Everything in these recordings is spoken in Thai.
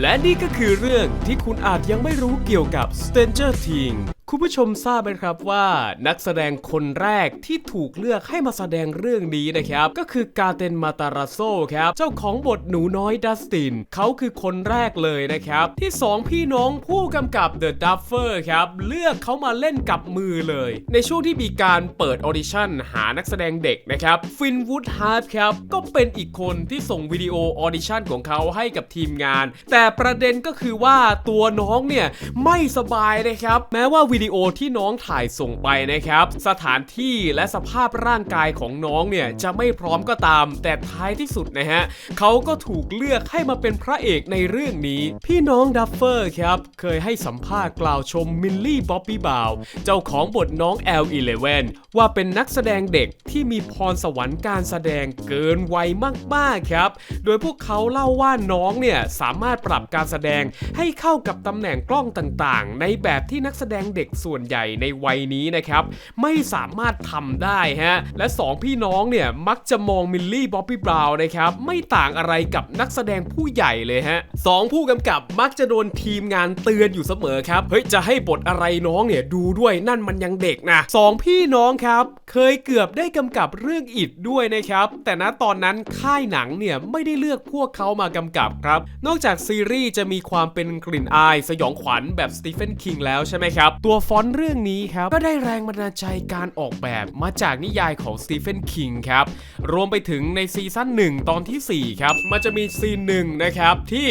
และนี่ก็คือเรื่องที่คุณอาจยังไม่รู้เกี่ยวกับ Stranger Things คุณผู้ชมทราบไหมครับว่านักแสดงคนแรกที่ถูกเลือกให้มาแสดงเรื่องนี้นะครับ ก็คือกาเตนมาตาราโซครับ เจ้าของบทหนูน้อยดัสติน เขาคือคนแรกเลยนะครับ ที่สองพี่น้องผู้กำกับ The Duffer ครับ เลือกเขามาเล่นกับมือเลย ในช่วงที่มีการเปิดออดิชั่นหานักแสดงเด็กนะครับฟินวูดฮาร์ดครับก็เป็นอีกคนที่ส่งวิดีโอออดิชั่นของเขาให้กับทีมงาน แต่ประเด็นก็คือว่าตัวน้องเนี่ยไม่สบายนะครับ แม้ว่าวิดีโอที่น้องถ่ายส่งไปนะครับ สถานที่และสภาพร่างกายของน้องเนี่ยจะไม่พร้อมก็ตาม แต่ท้ายที่สุดนะฮะเขาก็ถูกเลือกให้มาเป็นพระเอกในเรื่องนี้ พี่น้องดัฟเฟอร์ครับ เคยให้สัมภาษณ์กล่าวชมมิลลี่บ๊อบบี้บาวเจ้าของบทน้อง L11 ว่าเป็นนักแสดงเด็กที่มีพรสวรรค์การแสดงเกินวัยมากๆครับ โดยพวกเขาเล่าว่าน้องเนี่ยสามารถปรับการแสดงให้เข้ากับตำแหน่งกล้องต่างๆ ในแบบที่นักแสดงเด็กส่วนใหญ่ในวัยนี้นะครับ ไม่สามารถทำได้ฮะ และสองพี่น้องเนี่ย มักจะมองมิลลี่บ๊อบบี้บราวน์นะครับ ไม่ต่างอะไรกับนักแสดงผู้ใหญ่เลยฮะสองผู้กำกับมักจะโดนทีมงานเตือนอยู่เสมอครับ เฮ้ย จะให้บทอะไรน้องเนี่ยดูด้วยนั่นมันยังเด็กนะสองพี่น้องครับ เคยเกือบได้กำกับเรื่องอิดด้วยนะครับ แต่ณตอนนั้นค่ายหนังเนี่ยไม่ได้เลือกพวกเขามากำกับครับ นอกจากซีรีส์จะมีความเป็นกลิ่นอายสยองขวัญแบบสตีเฟนคิงแล้วใช่ไหมครับ ตัวฟอนต์เรื่องนี้ครับ ก็ได้แรงบันดาลใจการออกแบบมาจากนิยายของสตีเฟนคิงครับ รวมไปถึงในซีซั่น1 ตอนทีสี่ 4 ครับ มันจะมีซีนหนึ่งนะครับ ที่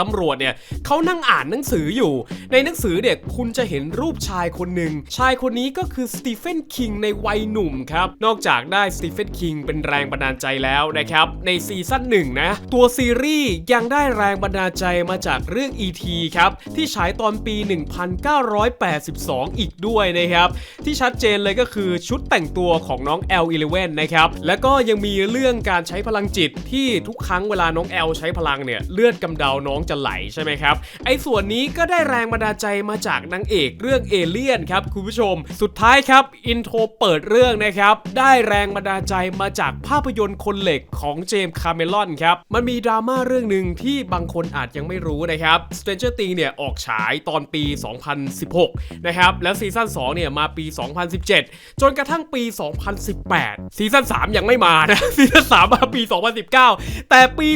ตำรวจเนี่ยเขานั่งอ่านหนังสืออยู่ ในหนังสือเนี่ยคุณจะเห็นรูปชายคนหนึ่ง ชายคนนี้ก็คือสตีเฟนคิงในวัยหนุ่มครับ นอกจากได้สตีเฟนคิงเป็นแรงบันดาลใจแล้วนะครับ ในซีซั่นหนึ่งนะตัวซีรีส์ยังได้แรงบันดาลใจมาจากเรื่อง E.T. ครับที่ฉายตอนปี 198 12 อีกด้วยนะครับ ที่ชัดเจนเลยก็คือชุดแต่งตัวของน้อง L11 นะครับ แล้วก็ยังมีเรื่องการใช้พลังจิตที่ทุกครั้งเวลาน้อง L ใช้พลังเนี่ยเลือดกำเดาน้องจะไหลใช่ไหมครับ ไอ้ส่วนนี้ก็ได้แรงบันดาลใจมาจากนางเอกเรื่องเอเลียนครับคุณผู้ชม สุดท้ายครับอินโทรเปิดเรื่องนะครับ ได้แรงบันดาลใจมาจากภาพยนตร์คนเหล็กของเจมส์คาเมลอนครับ มันมีดราม่าเรื่องหนึ่งที่บางคนอาจยังไม่รู้นะครับ Stranger Things เนี่ยออกฉายตอนปี 2016นะครับแล้วซีซั่น2เนี่ยมาปี 2017 จนกระทั่งปี 2018 ซีซั่น3ยังไม่มานะซีซั่น3มาปี 2019 แต่ปี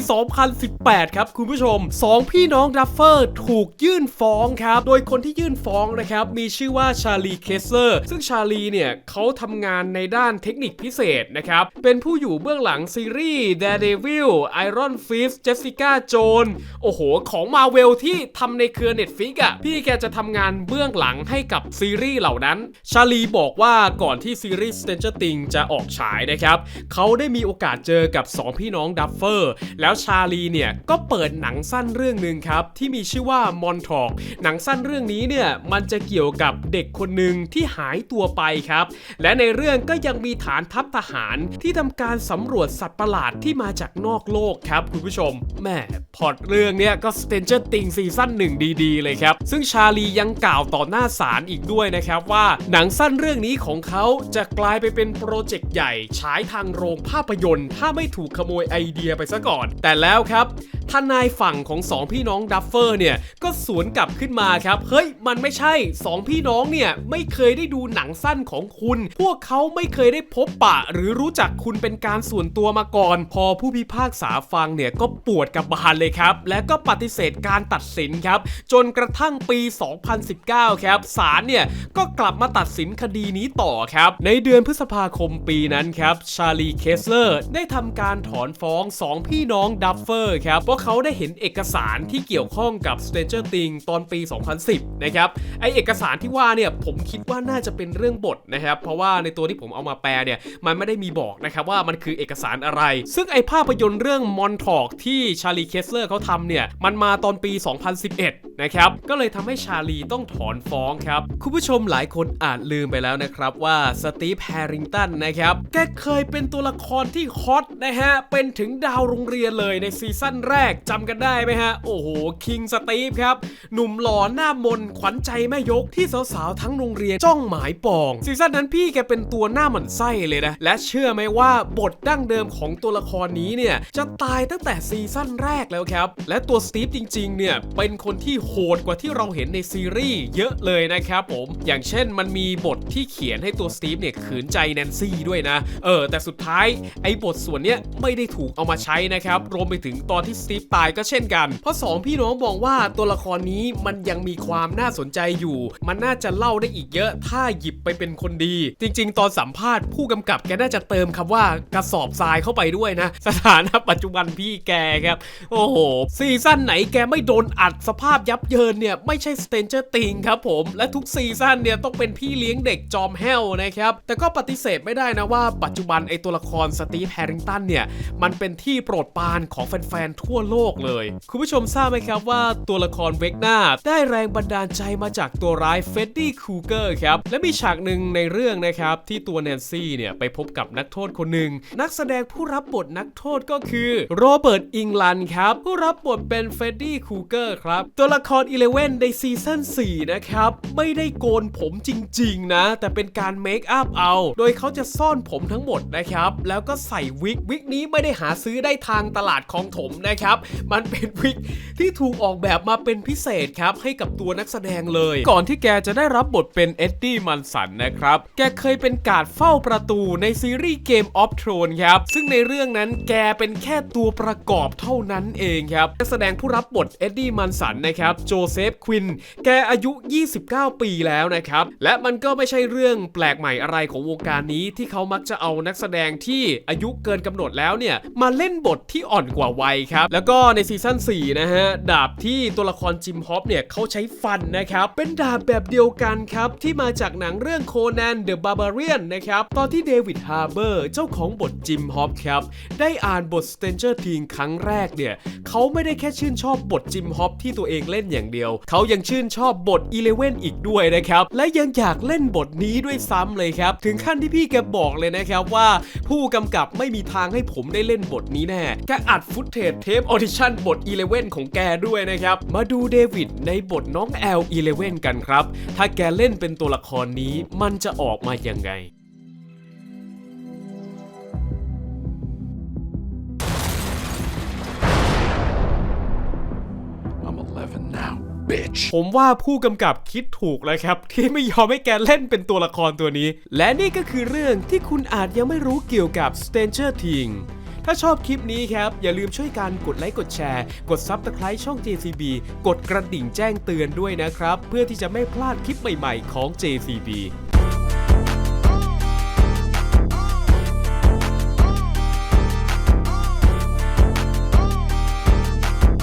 2018 ครับคุณผู้ชม 2 พี่น้องดัฟเฟอร์ถูกยื่นฟ้องครับ โดยคนที่ยื่นฟ้องนะครับมีชื่อว่าชาลีเคสเลอร์ซึ่งชาลีเนี่ยเขาทำงานในด้านเทคนิคพิเศษนะครับเป็นผู้อยู่เบื้องหลังซีรีส์ Daredevil Iron Fist Jessica Jones โอ้โห ของมาเวลที่ทำในเครือ Netflix อะพี่แกจะทำงานเบื้องหลังให้กับซีรีส์เหล่านั้น ชาลีบอกว่าก่อนที่ซีรีส์ Stranger Things จะออกฉายนะครับ เขาได้มีโอกาสเจอกับ 2 พี่น้องดัฟเฟอร์ แล้วชาลีเนี่ย ก็เปิดหนังสั้นเรื่องหนึ่งครับ ที่มีชื่อว่ามอนทอกหนังสั้นเรื่องนี้เนี่ย มันจะเกี่ยวกับเด็กคนหนึ่งที่หายตัวไปครับ และในเรื่องก็ยังมีฐานทัพทหารที่ทำการสำรวจสัตว์ประหลาดที่มาจากนอกโลกครับคุณผู้ชมแหม่พอตเรื่องเนี้ยก็ Stranger Things ซีซั่นหนึ่งดีๆ เลยครับ ซึ่งชาลียังกล่าวต่อหน้าศาลอีกด้วยนะครับว่าหนังสั้นเรื่องนี้ของเขาจะกลายไปเป็นโปรเจกต์ใหญ่ฉายทางโรงภาพยนตร์ ถ้าไม่ถูกขโมยไอเดียไปซะก่อน แต่แล้วครับทนายฝั่งของสองพี่น้องดัฟเฟอร์เนี่ยก็สวนกลับขึ้นมาครับ เฮ้ย มันไม่ใช่สองพี่น้องเนี่ยไม่เคยได้ดูหนังสั้นของคุณ พวกเขาไม่เคยได้พบปะ หรือรู้จักคุณเป็นการส่วนตัวมาก่อน พอผู้พิพากษาฟังเนี่ยก็ปวดกับบานเลยครับ และก็ปฏิเสธการตัดสินครับ จนกระทั่งปี 2019 ครับศาลเนี่ยก็กลับมาตัดสินคดีนี้ต่อครับ ในเดือนพฤษภาคมปีนั้นครับชาลีเคสเลอร์ได้ทำการถอนฟ้อง 2 พี่น้องดัฟเฟอร์ครับว่าะเขาได้เห็นเอกสารที่เกี่ยวข้องกับ Stranger Things ตอนปี 2010 นะครับไอเอกสารที่ว่าเนี่ยผมคิดว่าน่าจะเป็นเรื่องบทนะครับเพราะว่าในตัวที่ผมเอามาแปลเนี่ยมันไม่ได้มีบอกนะครับว่ามันคือเอกสารอะไร ซึ่งไอภาพยนตร์เรื่องมอนทอกที่ชาลีเคสเลอร์เขาทำเนี่ยมันมาตอนปี 2011 นะครับ ก็เลยทำให้ชาลีต้องถอนฟ้องครับ คุณผู้ชมหลายคนอาจลืมไปแล้วนะครับว่าสตีฟแฮริงตันนะครับแกเคยเป็นตัวละครที่ฮอตนะฮะ เป็นถึงดาวโรงเรียนเลยในซีซั่นแรกจำกันได้ไหมฮะ โอ้โห คิงสตีฟครับ หนุ่มหล่อหน้ามนขวัญใจแม่ยกที่สาวๆ ทั้งโรงเรียนจ้องหมายปอง ซีซั่นนั้นพี่แกเป็นตัวหน้าหมันไส้เลยนะ และเชื่อไหมว่าบทดั้งเดิมของตัวละครนี้เนี่ยจะตายตั้งแต่ซีซั่นแรกแล้วครับ และตัวสตีฟจริงๆเนี่ยเป็นคนที่โหดกว่าที่เราเห็นในซีรีส์เยอะเลยนะครับผม อย่างเช่นมันมีบทที่เขียนให้ตัวสตีฟเนี่ยขืนใจแนนซี่ด้วยนะ เออ แต่สุดท้ายไอ้บทส่วนเนี้ยไม่ได้ถูกเอามาใช้นะครับ รวมไปถึงตอนที่สตีฟตายก็เช่นกัน เพราะสองพี่น้องมองว่าตัวละครนี้มันยังมีความน่าสนใจอยู่ มันน่าจะเล่าได้อีกเยอะ ถ้าหยิบไปเป็นคนดี จริง ๆ ตอนสัมภาษณ์ผู้กำกับแกน่าจะเติมคำว่ากระสอบทรายเข้าไปด้วยนะ สถานะปัจจุบันพี่แกครับ โอ้โหซีซั่นไหนแกไม่โดนอัดสภาพยับเยินเนี่ยไม่ใช่สเตนเจอร์ติงครับผมและทุกซีซั่นเนี่ยต้องเป็นพี่เลี้ยงเด็กจอมแฮวนะครับแต่ก็ปฏิเสธไม่ได้นะว่าปัจจุบันไอตัวละครสตีฟแฮริงตันเนี่ยมันเป็นที่โปรดปรานของแฟนๆทั่วโลกเลย คุณผู้ชมทราบไหมครับว่าตัวละครเวกนาได้แรงบันดาลใจมาจากตัวร้ายเฟดดี้คูเกอร์ครับและมีฉากหนึ่งในเรื่องนะครับที่ตัวแนนซี่เนี่ยไปพบกับนักโทษคนหนึ่งนักแสดงผู้รับบทนักโทษก็คือโรเบิร์ตอิงลันครับผู้รับบทเป็นเฟดดี้คูเกอร์ครับตัวละครอีเลเว่นในซีซั่น4 นะครับ ไม่ได้โกนผมจริง ๆ นะ แต่เป็นการเมคอัพเอา โดยเขาจะซ่อนผมทั้งหมดนะครับ แล้วก็ใส่วิก วิกนี้ไม่ได้หาซื้อได้ทางตลาดของถมนะครับ มันเป็นวิกที่ถูกออกแบบมาเป็นพิเศษครับ ให้กับตัวนักแสดงเลย ก่อนที่แกจะได้รับบทเป็นเอ็ดดี้มันสันนะครับ แกเคยเป็นการดเฝ้าประตูในซีรีส์เกมออฟทรอนครับ ซึ่งในเรื่องนั้นแกเป็นแค่ตัวประกอบเท่านั้นเองครับนักแสดงผู้รับบทเอ็ดดี้มันสันนะครับโจเซฟควิน แกอายุ 29 ปีแล้วนะครับ และมันก็ไม่ใช่เรื่องแปลกใหม่อะไรของวงการนี้ที่เขามักจะเอานักแสดงที่อายุเกินกำหนดแล้วเนี่ย มาเล่นบทที่อ่อนกว่าวัยครับ แล้วก็ในซีซั่น4นะฮะ ดาบที่ตัวละครจิมฮอปเนี่ยเขาใช้ฟันนะครับ เป็นดาบแบบเดียวกันครับ ที่มาจากหนังเรื่องโคนันเดอะบาร์บาเรียนนะครับ ตอนที่เดวิดฮาร์เบอร์เจ้าของบทจิมฮอปครับ ได้อ่านบท Stranger Things ครั้งแรกเนี่ยเขาไม่ได้แค่ชื่นชอบบทจิมฮอปที่ตัวเองเล่นอย่างเดียว เขายังชื่นชอบบทอีเลเว่นอีกด้วยนะครับ และยังอยากเล่นบทนี้ด้วยซ้ำเลยครับ ถึงขั้นที่พี่แกบอกเลยนะครับว่า ผู้กำกับไม่มีทางให้ผมได้เล่นบทนี้แน่แกอัดฟุตเทจเทปออดิชั่นบทอีเลเว่นของแกด้วยนะครับ มาดูเดวิดในบทน้องแอลอีเลเว่นกันครับ ถ้าแกเล่นเป็นตัวละครนี้มันจะออกมายังไง I'm 11 now, bitch. ผมว่าผู้กำกับคิดถูกแล้วครับ ที่ไม่ยอมให้แกเล่นเป็นตัวละครตัวนี้ และนี่ก็คือเรื่องที่คุณอาจยังไม่รู้เกี่ยวกับ Stranger Things ถ้าชอบคลิปนี้ครับ อย่าลืมช่วยกันกดไลค์กดแชร์ กด Subscribe ช่อง JCB กดกระดิ่งแจ้งเตือนด้วยนะครับ เพื่อที่จะไม่พลาดคลิปใหม่ ๆ ของ JCB